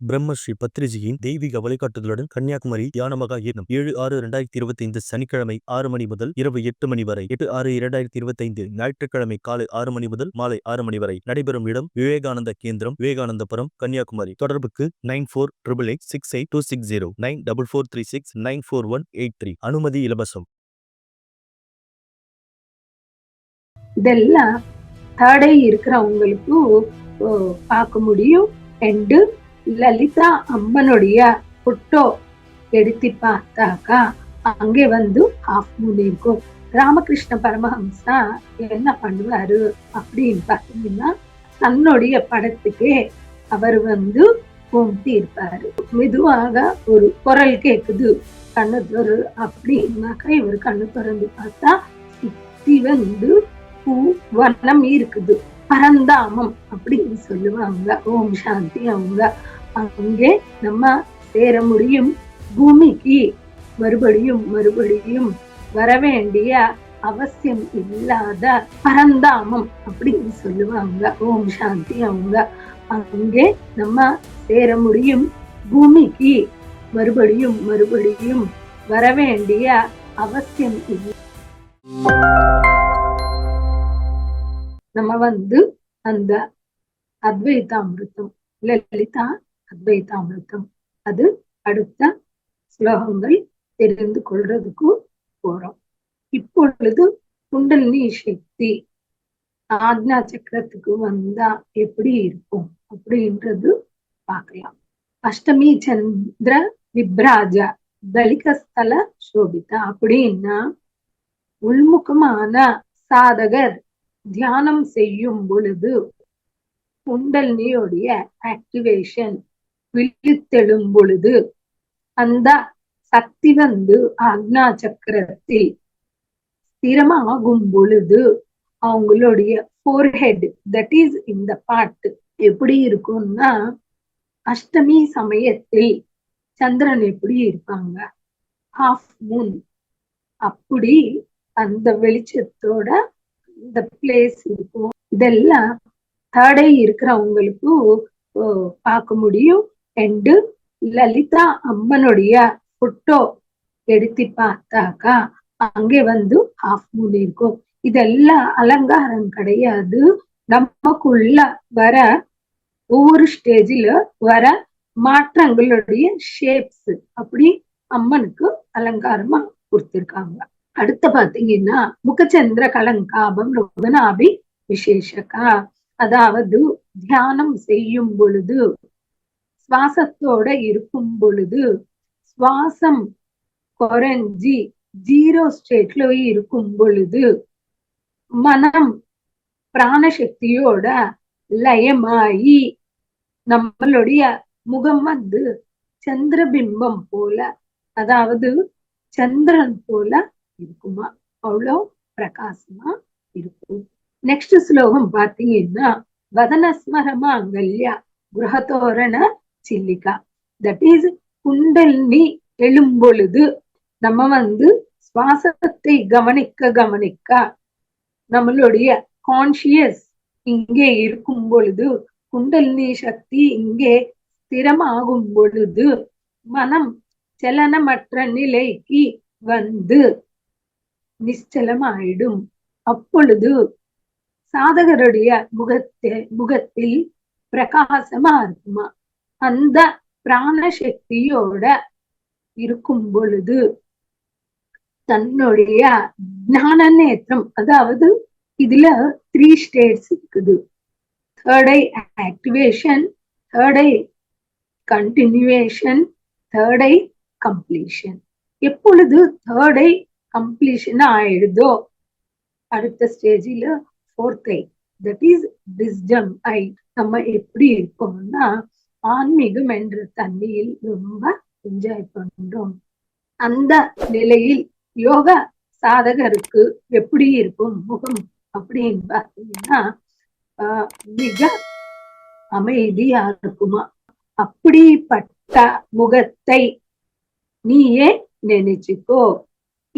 பிரம்மஸ்ரீ பத்ரிஜியின் தெய்வீக வழிகாட்டுதலுடன் கன்னியாகுமரி தியானமகா யத்னம் ஏழு ஆறு இரண்டாயிரத்தி இருபத்தி ஐந்து சனிக்கிழமை ஆறு மணி முதல் இரவு எட்டு மணி வரை. எட்டு ஆறு இரண்டாயிரத்தி இருபத்தி ஐந்து ஞாயிற்றுக்கிழமை காலை ஆறு மணி முதல் மாலை ஆறு மணி வரை நடைபெறும் இடம் விவேகானந்த கேந்திரம் விவேகானந்தபுரம் கன்னியாகுமரி. தொடர்புக்கு nine four triple eight six eight two six zero nine double four three six nine four one eight three. அனுமதி இலவசம். இதெல்லாம் தடை இருக்கிறவங்களுக்கு பார்க்க முடியும். அண்டு லலிதா அம்மனுடைய புட்டோ எடுத்து பார்த்தாக்கா அங்கே வந்து ஆஃப் இருக்கும். ராமகிருஷ்ண பரமஹம்சா என்ன பண்ணுவாரு அப்படின்னு பார்த்தீங்கன்னா தன்னுடைய படத்துக்கே அவர் வந்து கும்பிட்டு இருப்பாரு மெதுவாக ஒரு குரல் கேக்குது கண்ணு தொரு அப்படின்னாக்கா இவர் கண்ணு திறந்து பார்த்தா சுத்தி வந்து பூ வனம் இருக்குது. பரந்தாமம் அப்படின்னு சொல்லுவாங்க. ஓம் சாந்தி அவங்க. அங்கே நம்ம சேர முடியும். பூமிக்கு மறுபடியும் மறுபடியும் வர வேண்டிய அவசியம் இல்லாத பரந்தாமம் அப்படின்னு சொல்லுவாங்க. ஓம் சாந்தி அவங்க. அங்கே நம்ம சேர முடியும். பூமிக்கு மறுபடியும் மறுபடியும் வர வேண்டிய அவசியம் இல்லை நம்ம வந்து அந்த அத்வைதாமிருத்தம் லலிதா அத்வைதாமிருத்தம். அது அடுத்த ஸ்லோகங்கள் தெரிந்து கொள்றதுக்கு போறோம். இப்பொழுது குண்டலினி சக்தி ஆக்னா சக்கரத்துக்கு வந்தா எப்படி இருக்கும் அப்படின்றது பார்க்கலாம். அஷ்டமி சந்திர விப்ராஜ தலிகஸ்தல சோபிதா அப்படின்னா உள்முகமான சாதகர் தியானம் செய்யும் பொழுது குண்டலினியோடைய ஆக்டிவேஷன் விழித்தெழும் பொழுது அந்த சக்தி வந்து அக்னா சக்கரத்தில் ஸ்திரமாகும் பொழுது அவங்களுடைய ஃபோர்ஹெட் தட் இஸ் இந்த பாட்டு எப்படி இருக்கும்னா அஷ்டமி சமயத்தில் சந்திரன் எப்படி இருப்பாங்க? ஹாஃப் மூன் அப்படி அந்த வெளிச்சத்தோட இந்த பிளேஸ் இருக்கும். இதெல்லாம் தடை இருக்கிறவங்களுக்கு பார்க்க முடியும். என்று லலிதா அம்மனுடைய ஃபோட்டோ எடுத்து பார்த்தாக்கா அங்கே வந்து ஹாஃப் மூன் இருக்கும் இதெல்லாம் அலங்காரம் கிடையாது நமக்குள்ள வர ஒவ்வொரு ஸ்டேஜில் வர மாற்றங்களுடைய ஷேப்ஸ் அப்படி அம்மனுக்கு அலங்காரமா கொடுத்திருக்காங்க அடுத்து பாத்தீங்கன்னா முகச்சந்திர கலங்காபம் ருகனாபி விசேஷகா அதாவது தியானம் செய்யும் பொழுது சுவாசத்தோட இருக்கும் பொழுது சுவாசம் குறைஞ்சி ஜீரோ ஸ்டேட்ல இருக்கும் பொழுது மனம் பிராணசக்தியோட லயமாயி நம்மளுடைய முகம் வந்து சந்திரபிம்பம் போல அதாவது சந்திரன் போல இருக்குமா? அவ்வளோ பிரகாசமா இருக்கும். நெக்ஸ்ட் ஸ்லோகம் பாத்தீங்கன்னா வதனஸ்மரமா அங்கல்யா கிரகத்தோரண சில்லிகா தட் இஸ் குண்டலினி எழும்பொழுது நம்ம வந்து சுவாசத்தை கவனிக்க கவனிக்க நம்மளுடைய கான்சியஸ் இங்கே இருக்கும் பொழுது குண்டலினி சக்தி இங்கே ஸ்திரமாகும் பொழுது மனம் சலனமற்ற நிலைக்கு வந்து நிச்சலமாயிடும். அப்பொழுது சாதகருடைய முகத்தை முகத்தில் பிரகாசமா இருக்குமா? அந்த பிராணசக்தியோட இருக்கும் பொழுது தன்னுடைய ஞான நேத்திரம் அதாவது இதுல த்ரீ ஸ்டேட்ஸ் இருக்குது. Third eye activation third eye continuation third eye completion எப்பொழுது தேர்ட் ஐ கம்ப்ளீஷன் ஆயிடுதோ அடுத்த ஸ்டேஜில் fourth eye that is wisdom eye நம்ம எப்படி இருக்கோம்னா ஆன்மீகம் என்ற தண்ணியில் ரொம்ப என்ஜாய் பண்றோம். அந்த நிலையில் யோக சாதகருக்கு எப்படி இருக்கும் முகம் அப்படின்னு பார்த்தீங்கன்னா மிக அமைதியா இருக்குமா? அப்படிப்பட்ட முகத்தை நீயே நினைச்சுக்கோ.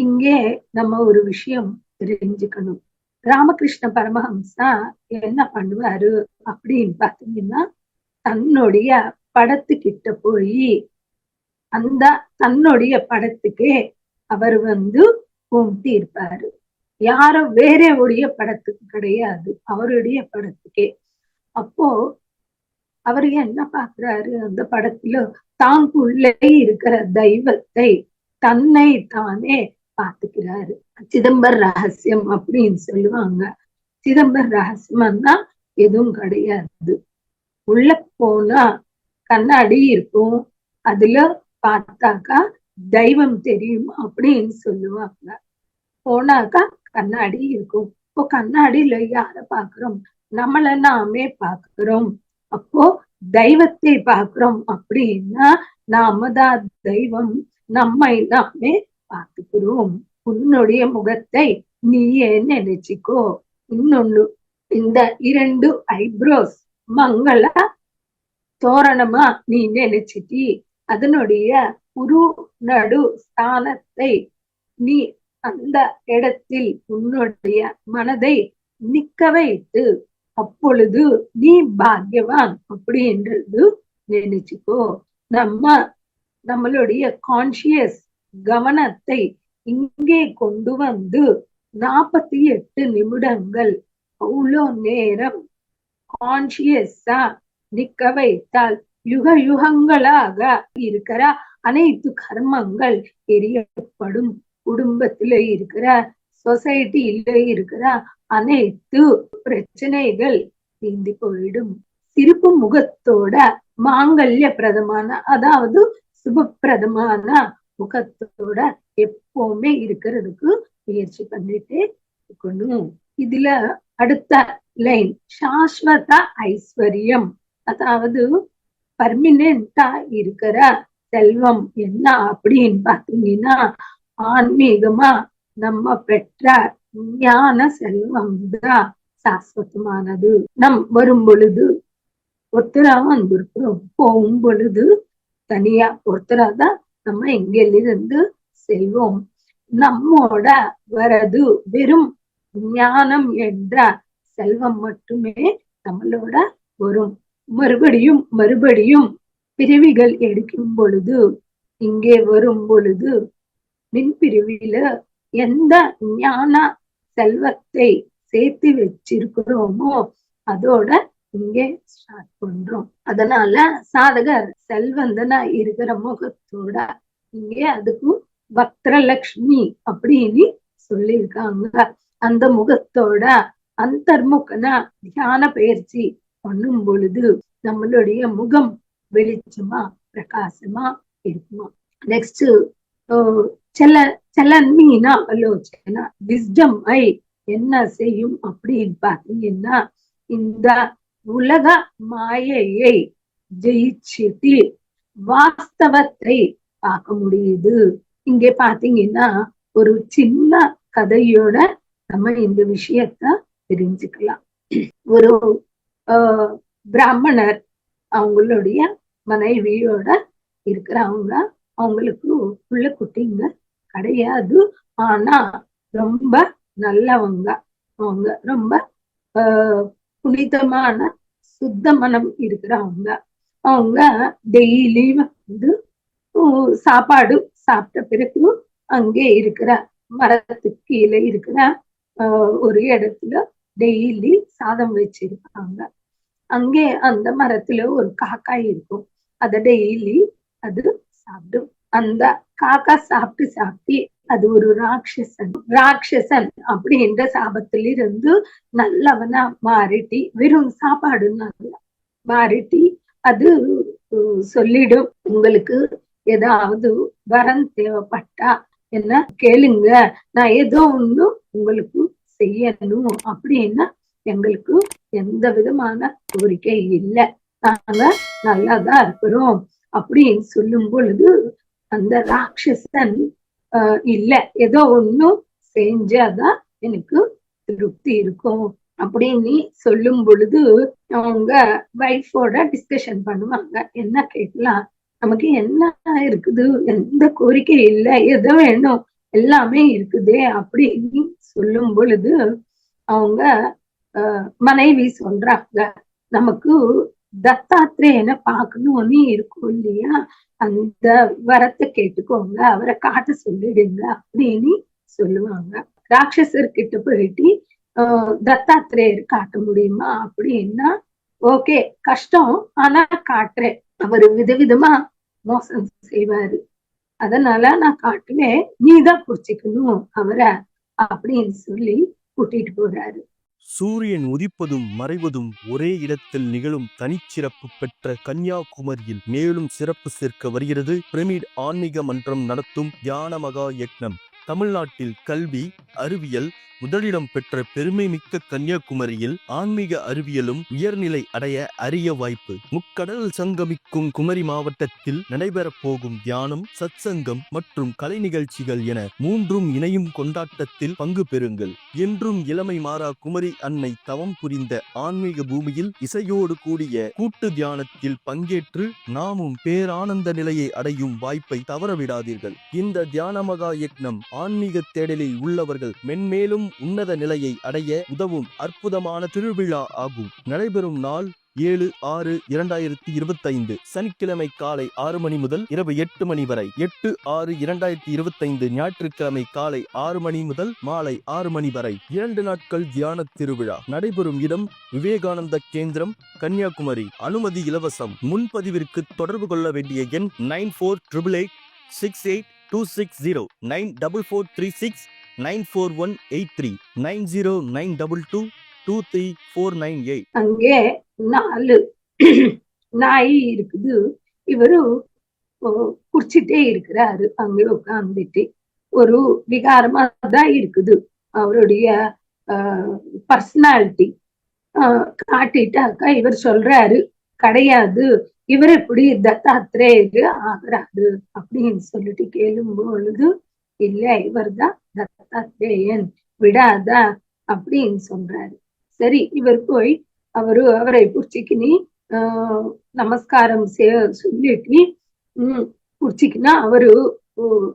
இங்கே நம்ம ஒரு விஷயம் தெரிஞ்சுக்கணும். ராமகிருஷ்ண பரமஹம்சா என்ன பண்ணுவாரு அப்படின்னு பாத்தீங்கன்னா தன்னுடைய படத்துக்கிட்ட போய் அந்த தன்னுடைய படத்துக்கே அவர் வந்து கும்பிட்டு இருப்பாரு. யாரோ வேற உடைய படத்துக்கு கிடையாது அவருடைய படத்துக்கே. அப்போ அவர் என்ன பாக்குறாரு அந்த படத்துல தாங்குள்ளே இருக்கிற தெய்வத்தை தன்னை தானே பாத்துக்கிறாரு சிதம்பர் ரகசியம் அப்படின்னு சொல்லுவாங்க. சிதம்பர் ரகசியம்னா எதுவும் கிடையாது. உள்ள போனா கண்ணாடி இருக்கும். அதுல பார்த்தாக்கா தெய்வம் தெரியும் அப்படின்னு சொல்லுவாங்க. போனாக்கா கண்ணாடி இருக்கும். இப்போ கண்ணாடியில யார பாக்குறோம் நம்மள நாமே பாக்குறோம் அப்போ தெய்வத்தை பாக்குறோம் அப்படின்னா நாம தான் தெய்வம். நம்மை நாமே பார்த்துக்கிறோம். உன்னுடைய முகத்தை நீயே நினைச்சுக்கோ. இன்னொன்னு இந்த இரண்டு ஐப்ரோஸ் மங்கள தோரணமா நீ நினைச்சிட்டி. அதனுடைய உரு நடு ஸ்தானத்தை நீ அந்த இடத்தில் உன்னுடைய மனதை நிக்க வைத்து அப்பொழுது நீ பாக்யவான் அப்படின்றது நினைச்சுக்கோ. நம்ம நம்மளுடைய கான்சியஸ் கவனத்தை இங்கே கொண்டு வந்து நாற்பத்தி எட்டு நிமிடங்கள் அவ்வளோ நேரம் கான்சியஸா நிக்க வைத்தால் யுக யுகங்களாக இருக்கிற அனைத்து கர்மங்கள் எரியப்படும். குடும்பத்துல இருக்கிற சொசைட்டியில இருக்கிற அனைத்து பிரச்சனைகள் தீந்து போயிடும். சிரிப்பு முகத்தோட மாங்கல்ய பிரதமான அதாவது சுபப்பிரதமான முகத்தோட எப்பவுமே இருக்கிறதுக்கு முயற்சி பண்ணிட்டே இருக்கணும். இதுல அடுத்த லைன். சாஸ்வத ஐஸ்வர்யம். அதாவது பர்மினண்டா இருக்கிற செல்வம் என்ன அப்படின்னு பாத்தீங்கன்னா ஆன்மீகமா நம்ம பெற்ற ஞான செல்வம் தான் சாஸ்வதமானது. நம் வரும் பொழுது ஒருத்தரா வந்திருக்கிறோம். போகும் பொழுது தனியா ஒருத்தரா தான் நம்ம இங்கிலிருந்து செல்வோம். நம்மோட வரது வெறும் ஞானம் என்ற செல்வம் மட்டுமே நம்மளோட வரும். மறுபடியும் மறுபடியும் பிரிவிகள் எடுக்கும் பொழுது இங்கே வரும் பொழுது மின் பிரிவில எந்த ஞான செல்வத்தை சேர்த்து வச்சிருக்கிறோமோ அதோட இங்கே ஸ்டார்ட் பண்றோம். அதனால சாதகர் செல்வந்தனா இருக்கிற முகத்தோட இங்கே அதுக்கு பக்திரலக்ஷ்மி அப்படின்னு சொல்லியிருக்காங்க. அந்த முகத்தோட அந்தர்முகனா தியான பயிற்சி பண்ணும் பொழுது நம்மளுடைய முகம் வெளிச்சமா பிரகாசமா இருக்குமா? நெக்ஸ்ட் செல செலன்மீனா ஆலோசனை விஸ்டம் ஐ என்ன செய்யும் அப்படின்னு பாத்தீங்கன்னா இந்த உலக மாயையை ஜெயிச்சுட்டு வாஸ்தவத்தை பார்க்க முடியுது. இங்க பாத்தீங்கன்னா ஒரு சின்ன கதையோட நம்ம இந்த விஷயத்த தெரிஞ்சுக்கலாம். ஒரு பிராமணர் அவங்களுடைய மனைவியோட இருக்கிறவங்க அவங்களுக்கு உள்ள குட்டிங்க கிடையாது. ஆனா ரொம்ப நல்லவங்க. அவங்க ரொம்ப ஆஹ் புனிதமான சுத்த மனம் இருக்கிறவங்க. அவங்க டெய்லி வந்து சாப்பாடு சாப்பிட்ட பிறகு அங்கே இருக்கிற மரத்துக்கு கீழே இருக்கிற ஒரு இடத்துல டெய்லி சாதம் வச்சிருப்பாங்க. அங்கே அந்த மரத்துல ஒரு காக்காய் இருக்கும். அத டெய்லி அது சாப்பிடும். அந்த காக்கா சாப்பிட்டு சாப்பிட்டு அது ஒரு ராட்சசன். ராட்சசன் அப்படின்ற சாபத்திலிருந்து நல்லவனா மாறிட்டி வெறும் சாப்பாடு நல்ல மாறிட்டி அது சொல்லிடும். உங்களுக்கு ஏதாவது வரம் தேவைப்பட்டா என்ன கேளுங்க. நான் ஏதோ ஒண்ணு உங்களுக்கு செய்யணும் அப்படின்னா எங்களுக்கு எந்த விதமான கோரிக்கை இல்லை. நாங்க நல்லாதான் இருக்கிறோம் அப்படின்னு சொல்லும் பொழுது அந்த ராட்சசன் ஆஹ் இல்ல ஏதோ ஒண்ணும் செஞ்சாதான் எனக்கு திருப்தி இருக்கும் அப்படின்னு சொல்லும் பொழுது அவங்க வைஃபோட டிஸ்கஷன் பண்ணுவாங்க. என்ன கேட்கலாம்? நமக்கு என்ன இருக்குது? எந்த கோரிக்கை இல்லை? எதோ வேணும்? எல்லாமே இருக்குதே அப்படின்னு சொல்லும் பொழுது அவங்க மனைவி சொல்றாங்க நமக்கு தத்தாத்திரேயனை பார்க்கணும்னு இருக்கும் இல்லையா? அந்த வரத்தை கேட்டுக்கோங்க அவரை காட்ட சொல்லிடுங்க அப்படின்னு சொல்லுவாங்க. ராட்சசர்கிட்ட போயிட்டு ஆஹ் தத்தாத்திரேயர் காட்ட முடியுமா? அப்படின்னா ஓகே கஷ்டம் ஆனா காட்டுறேன். அவரு விதவிதமா மோசம் செய்வாரு. அதனால நான் காட்டுவேன் நீதான் புடிச்சுக்கணும் அவரை அப்படின்னு சொல்லி கூட்டிட்டு போறாரு. சூரியன் உதிப்பதும் மறைவதும் ஒரே இடத்தில் நிகழும் தனிச்சிறப்பு பெற்ற கன்னியாகுமரியில் மேலும் சிறப்பு சேர்க்க வருகிறது. பிரமிட் ஆன்மீக மன்றம் நடத்தும் தியான மகா யக்னம். தமிழ்நாட்டில் கல்வி அறிவியல் முதலிடம் பெற்ற பெருமை மிக்க கன்னியாகுமரியில் ஆன்மீக அறிவியலும் உயர்நிலை அடைய அரிய வாய்ப்பு. முக்கடல் சங்கமிக்கும் குமரி மாவட்டத்தில் நடைபெறப் போகும் தியானம் சத்சங்கம் மற்றும் கலை நிகழ்ச்சிகள் என மூன்றும் இணையும் கொண்டாட்டத்தில் பங்கு பெறுங்கள். என்றும் இளமை மாறா குமரி அன்னை தவம் புரிந்த ஆன்மீக பூமியில் இசையோடு கூடிய கூட்டு தியானத்தில் பங்கேற்று நாமும் பேரானந்த நிலையை அடையும் வாய்ப்பை தவறவிடாதீர்கள். இந்த தியான மகா யக்னம் ஆன்மீக தேடலில் உள்ளவர்கள் மென்மேலும் உன்னத நிலையை அடைய உதவும் அற்புதமான திருவிழா ஆகும். நடைபெறும் நாள் ஏழு ஆறு இரண்டாயிரத்தி இருபத்தைந்து. சனிக்கிழமை காலை ஆறு மணி முதல் இரவு எட்டு மணி வரை. எட்டு ஆறு இரண்டாயிரத்தி இருபத்தைந்து ஞாயிற்றுக்கிழமை காலை ஆறு மணி முதல் மாலை ஆறு மணி வரை. இரண்டு நாட்கள் தியான திருவிழா. நடைபெறும் இடம் விவேகானந்த கேந்திரம் கன்னியாகுமரி. அனுமதி இலவசம். முன்பதிவிற்கு தொடர்பு கொள்ள வேண்டிய எண் nine four triple eight six eight two six zero. Nine double four three six nine four one eight three nine zero nine double two two three four nine eight. அங்கே நாலு நாய் இருக்குது. இவரு குடிச்சிட்டே இருக்கிறாரு. அங்கே உட்கார்ந்துட்டு. ஒரு விகாரமா தான் இருக்குது. அவருடைய பர்சனாலிட்டி காட்டிட்டாக்கா இவர் சொல்றாரு கிடையாது. இவர் எப்படி தத்தாத்திரேயரு ஆகிறாரு. அப்படின்னு சொல்லிட்டு கேளும் பொழுது இல்ல இவர்தான் தத்தாத்திரேயன் விடாத அப்படின்னு சொல்றாரு. சரி இவர் போய் அவரு அவரை புடிச்சிக்கினி ஆஹ் நமஸ்காரம் செய்ய சொல்லிட்டு உம் புடிச்சிக்கினா அவரு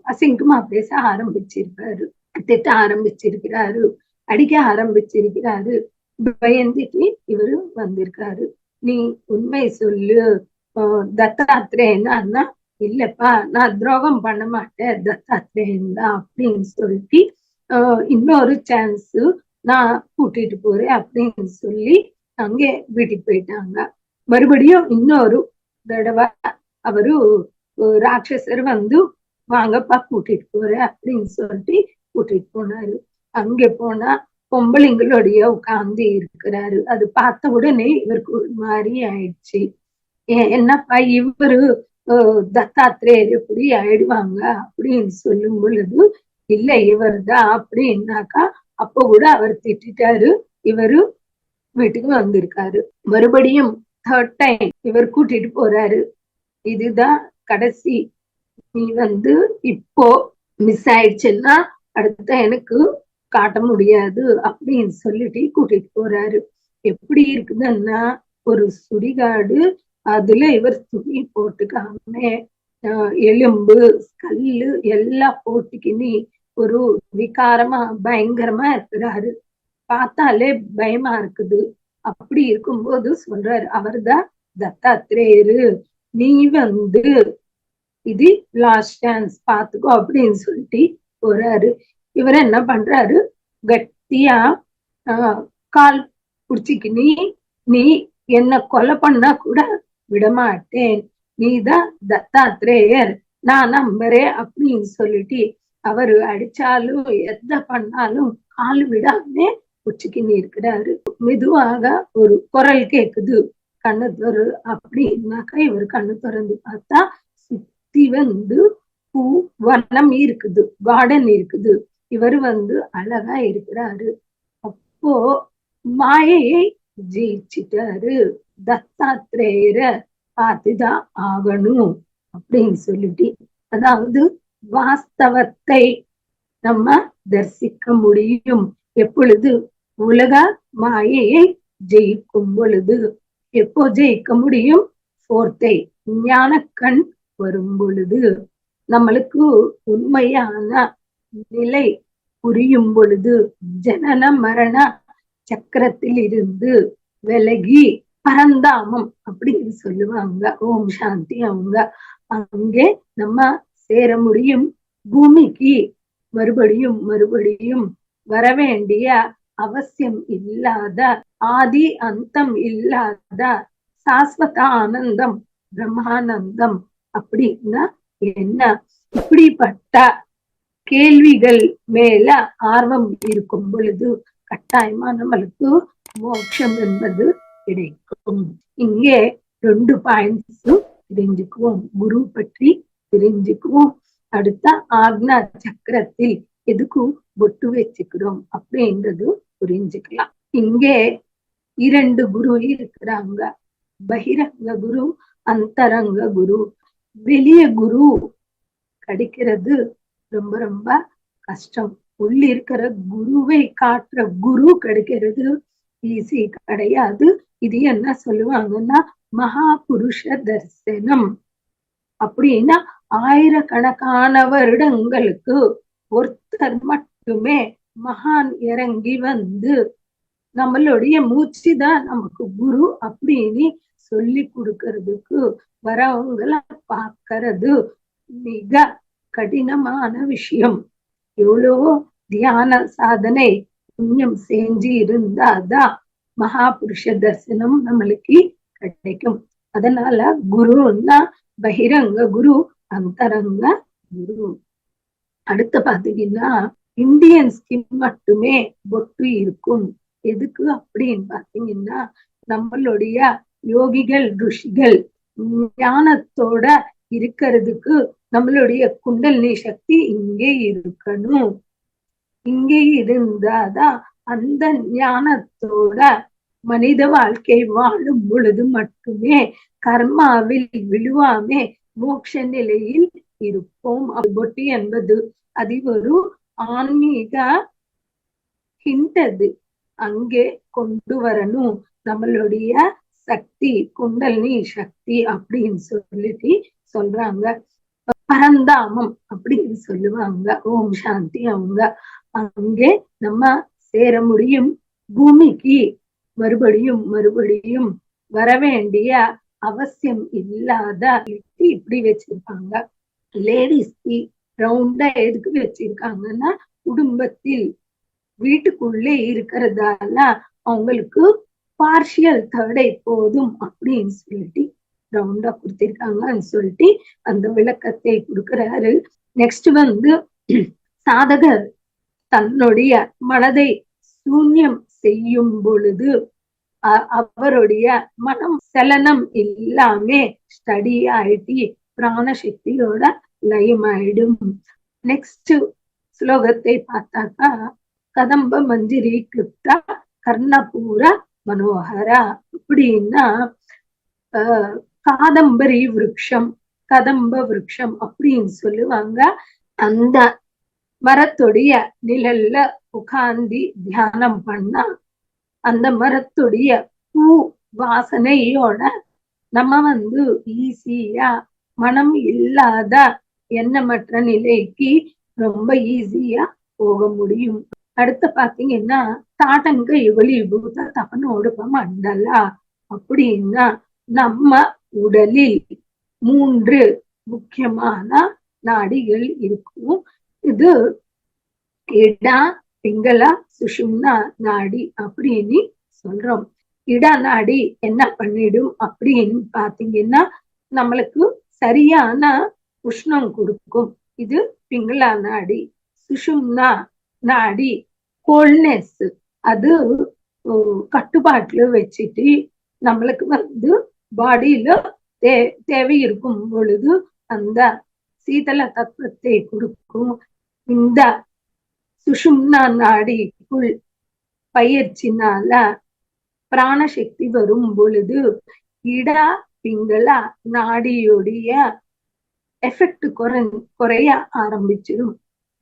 அசிங்கமா பேச ஆரம்பிச்சிருப்பாரு. திட்ட ஆரம்பிச்சிருக்கிறாரு அடிக்க ஆரம்பிச்சிருக்கிறாரு. பயந்துட்டு இவரு வந்திருக்காரு. நீ உண்மை சொல்லு. ஆஹ் இல்லப்பா நான் துரோகம் பண்ண மாட்டேன் தத்தாத்திரேயன் தான் அப்படின்னு சொல்லிட்டு இன்னொரு சான்ஸ் நான் கூட்டிட்டு போறேன் அப்படின்னு சொல்லி அங்கே வீட்டுக்கு போயிட்டாங்க. மறுபடியும் இன்னொரு தடவை அவரு ராட்சசர் வந்து வாங்கப்பா கூட்டிட்டு போறேன் அப்படின்னு சொல்லிட்டு கூட்டிட்டு போனாரு. அங்க போனா பொம்பளைங்களுடைய உட்கார்ந்து இருக்கிறாரு. அது பார்த்த உடனே இவருக்கு ஒரு மாதிரி ஆயிடுச்சு. என்னப்பா இவரு தத்தாத்திரேயர் எப்படி ஆயிடுவாங்க? அப்படின்னு சொல்லும் பொழுது இல்ல இவர்தான் அப்படின்னாக்கா அப்போ கூட அவர் திட்டிட்டாரு. இவரு வீட்டுக்கு வந்திருக்காரு. மறுபடியும் தேர்ட் டைம் இவர் கூட்டிட்டு போறாரு. இதுதான் கடைசி. நீ வந்து இப்போ மிஸ் ஆயிடுச்சுன்னா அடுத்த எனக்கு காட்ட முடியாது அப்படின்னு சொல்லிட்டு கூட்டிட்டு போறாரு. எப்படி இருக்குதுன்னா ஒரு சுடிகாடு அதுல இவர் துணி போட்டுக்காம எலும்பு கல்லு எல்லாம் போட்டுக்கின்னு ஒரு விகாரமா பயங்கரமா இருக்கிறாரு. பார்த்தாலே பயமா இருக்குது. அப்படி இருக்கும்போது சொல்றாரு அவர்தான் தத்தாத்திரேயரு நீ வந்து இது லாஸ்ட் சான்ஸ் பாத்துக்கோ அப்படின்னு சொல்லிட்டு போறாரு. இவர் என்ன பண்றாரு? கட்டியா ஆஹ், கால் பிடிச்சிக்கு நீ என்ன கொலை பண்ணா கூட விடமாட்டேன். நீதான் தத்தாத்திரேயர் நான் நம்புறேன் அப்படின்னு சொல்லிட்டு அவரு அடிச்சாலும் எத பண்ணாலும் கால் விடாம உச்சிக்கின்னு இருக்கிறாரு மெதுவாக ஒரு குரல் கேக்குது. கண்ணு திற அப்படின்னாக்கா இவர் கண்ணு திறந்து பார்த்தா சுத்தி வந்து பூ வனம் இருக்குது. கார்டன் இருக்குது. இவர் வந்து அழகா இருக்கிறாரு. அப்போ மாயையை ஜெயிச்சிட்டாரு. தத்தாத்திரேயரை பார்த்துதான் ஆகணும் அப்படின்னு சொல்லிட்டு அதாவது வாஸ்தவத்தை நம்ம தரிசிக்க முடியும். எப்பொழுது? உலக மாயையை ஜெயிக்கும் பொழுது. எப்போ ஜெயிக்க முடியும்? ஃபோர்த்தை ஞான கண் வரும் பொழுது. நம்மளுக்கு உண்மையான நிலை புரியும் பொழுது. ஜனன மரண சக்கரத்தில் இருந்து விலகி பரந்தாமம் அப்படின்னு சொல்லுவாங்க. ஓம் சாந்தி அவங்க அங்கே நம்ம சேர முடியும். பூமிக்கு மறுபடியும் மறுபடியும் வரவேண்டிய அவசியம் இல்லாத ஆதி அந்தம் இல்லாத சாஸ்வத ஆனந்தம் பிரம்மானந்தம் அப்படின்னா என்ன? இப்படிப்பட்ட கேள்விகள் மேல ஆர்வம் இருக்கும் பொழுது கட்டாயமா நம்மளுக்கு மோட்சம் என்பது கிடைக்கும். இங்கே ரெண்டு பாயிண்ட்ஸும் தெரிஞ்சுக்குவோம். குரு பற்றி தெரிஞ்சுக்குவோம். அடுத்த ஆக்னா சக்கரத்தில் எதுக்கும் பொட்டு வச்சுக்கிறோம் அப்படின்றது புரிஞ்சுக்கலாம். இங்கே இரண்டு குரு இருக்கிறாங்க. பகிரங்க குரு அந்தரங்க குரு. வெளிய குரு கிடைக்கிறது ரொம்ப ரொம்ப கஷ்டம். உள்ள இருக்கிற குருவை காட்டுற குரு கிடைக்கிறது ஈஸி கிடையாது. இது என்ன சொல்லுவாங்கன்னா மகா புருஷ தரிசனம். அப்படின்னா ஆயிரக்கணக்கான வருடங்களுக்கு ஒருத்தர் மட்டுமே மகான் இறங்கி வந்து நம்மளுடைய மூச்சு தான் நமக்கு குரு அப்படின்னு சொல்லி கொடுக்கறதுக்கு வரவங்களை பார்க்கறது மிக கடினமான விஷயம். எவ்வளவோ தியான சாதனை புண்ணியம் செஞ்சு இருந்தாதான் மகாபுருஷ தரிசனம் நம்மளுக்கு கிடைக்கும். அதனால குருன்னா பகிரங்க குரு அந்தரங்க குரு அடுத்து பாத்தீங்கன்னா இந்தியன்ஸ்க்கு மட்டுமே பொட்டு இருக்கும். எதுக்கு அப்படின்னு பாத்தீங்கன்னா நம்மளுடைய யோகிகள் ருஷிகள் ஞானத்தோட இருக்கிறதுக்கு நம்மளுடைய குண்டலினி சக்தி இங்கே இருக்கணும். இங்கே இருந்தாதான் அந்த ஞானத்தோட மனித வாழ்க்கை வாழும் பொழுது மட்டுமே கர்மாவில் விழுவாமே மோட்ச நிலையில் இருப்போம் பொட்டி என்பது அது ஒரு ஆன்மீக ஹிண்ட் அது அங்கே கொண்டு வரணும். நம்மளுடைய சக்தி குண்டலினி சக்தி அப்படின்னு சொல்லிட்டு சொல்றாங்க. பரந்தாமம் அப்படின்னு சொல்லுவாங்க. ஓம் சாந்தி அவங்க. அங்கே நம்ம சேர முடியும். பூமிக்கு மறுபடியும் மறுபடியும் வர வேண்டிய அவசியம் இல்லாத இப்படி வச்சிருக்காங்க? லேடிஸ்க்கு ரவுண்டா எதுக்கு வச்சிருக்காங்கன்னா குடும்பத்தில் வீட்டுக்குள்ளே இருக்கிறதால அவங்களுக்கு பார்ஷியல் தடை போதும் அப்படின்னு சொல்லிட்டு ரவுண்டா கொடுத்திருக்காங்கன்னு சொல்லிட்டு அந்த விளக்கத்தை கொடுக்கிறாரு. நெக்ஸ்ட் வந்து சாதகர் தன்னுடைய மனதை சூன்யம் செய்யும் பொழுது அவருடைய மனம் சலனம் இல்லாமே ஸ்டடி ஆயிட்டி பிராணசக்தியோட லயமாயிடும். நெக்ஸ்ட் ஸ்லோகத்தை பார்த்தாக்கா கதம்ப மஞ்சிரி கிருப்தா கர்ணபூர மனோகரா அப்படின்னா காதம்பரி விருட்சம் கதம்ப விருட்சம் அப்படின்னு சொல்லுவாங்க. அந்த மரத்துடைய நிழல்ல உட்கார்ந்து தியானம் பண்ணா அந்த மரத்துடைய பூ வாசனையோட நம்ம வந்து ஈஸியா மனம் இல்லாத எண்ணமற்ற நிலைக்கு ரொம்ப ஈஸியா போக முடியும். அடுத்து பாத்தீங்கன்னா தாட்டங்க யுகலி பூத தபனோடுப மண்டலா அப்படின்னா நம்ம உடலில் மூன்று முக்கியமான நாடிகள் இருக்கும். இது இடா பிங்களா சுஷும்னா நாடி அப்படின்னு சொல்றோம். இட நாடி என்ன பண்ணிடும் அப்படின்னு பாத்தீங்கன்னா நம்மளுக்கு சரியான உஷ்ணம் கொடுக்கும். இது பிங்களா நாடி. சுஷும்னா நாடி கோல்னஸ் அது கட்டுப்பாட்டுல வச்சுட்டு நம்மளுக்கு வந்து பாடியில தே தேவை இருக்கும் பொழுது அந்த சீதள தத்துவத்தை கொடுக்கும். இந்த சுஷும்னா நாடிக்குள் பயிற்சினால பிராணசக்தி வரும் பொழுது இடா பிங்களா நாடியுடைய எஃபெக்ட் குறை குறைய ஆரம்பிச்சிடும்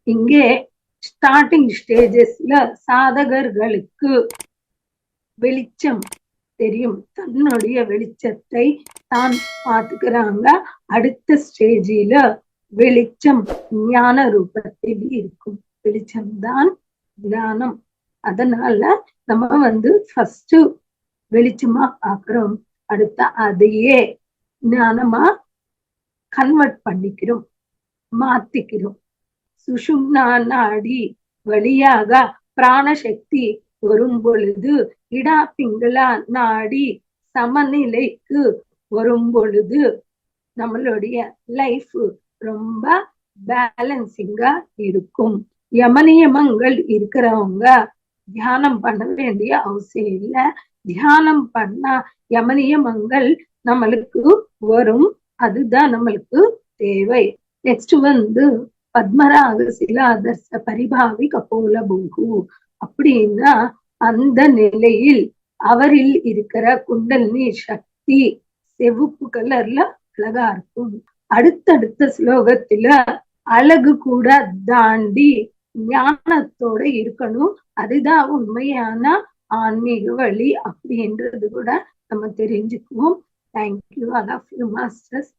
இங்கே ஸ்டார்டிங் ஸ்டேஜஸ்ல சாதகர்களுக்கு வெளிச்சம் தெரியும். தன்னுடைய வெளிச்சத்தை தான் பார்த்துக்கிறாங்க. அடுத்த ஸ்டேஜில வெளிச்சம் ஞான ரூபத்தில் இருக்கும். வெளிச்சம்தான் ஞானம் அதனால நம்ம வந்து ஃபர்ஸ்ட் வெளிச்சமா பாக்குறோம் அடுத்த அதையே ஞானமா கன்வெர்ட் பண்ணிக்கிறோம். மாத்திக்கிறோம். சுஷும்னா நாடி வழியாக பிராணசக்தி வரும் பொழுது இடா பிங்களா நாடி சமநிலைக்கு வரும் பொழுது நம்மளுடைய லைஃப் ரொம்ப பேலன்சிங்கா இருக்கும். யமனியமங்கள் இருக்கிறவங்க தியானம் பண்ண வேண்டிய அவசியம் இல்ல. தியானம் பண்ணா யமனியமங்கள் நம்மளுக்கு வரும். அதுதான் நம்மளுக்கு தேவை. நெக்ஸ்ட் வந்து பத்மராக சிலாதர்ச பரிபாவி கபோல பூகு அப்படின்னா அந்த நிலையில் அவரில் இருக்கிற குண்டலினி சக்தி செவப்பு கலர்ல அழகா இருக்கும். அடுத்தடுத்த ஸ்லோகத்துல அழகு கூட தாண்டி ஞானத்தோட இருக்கணும். அதுதான் உண்மையான ஆன்மீக வழி அப்படின்றது கூட நம்ம தெரிஞ்சுக்குவோம். Thank you all of you masters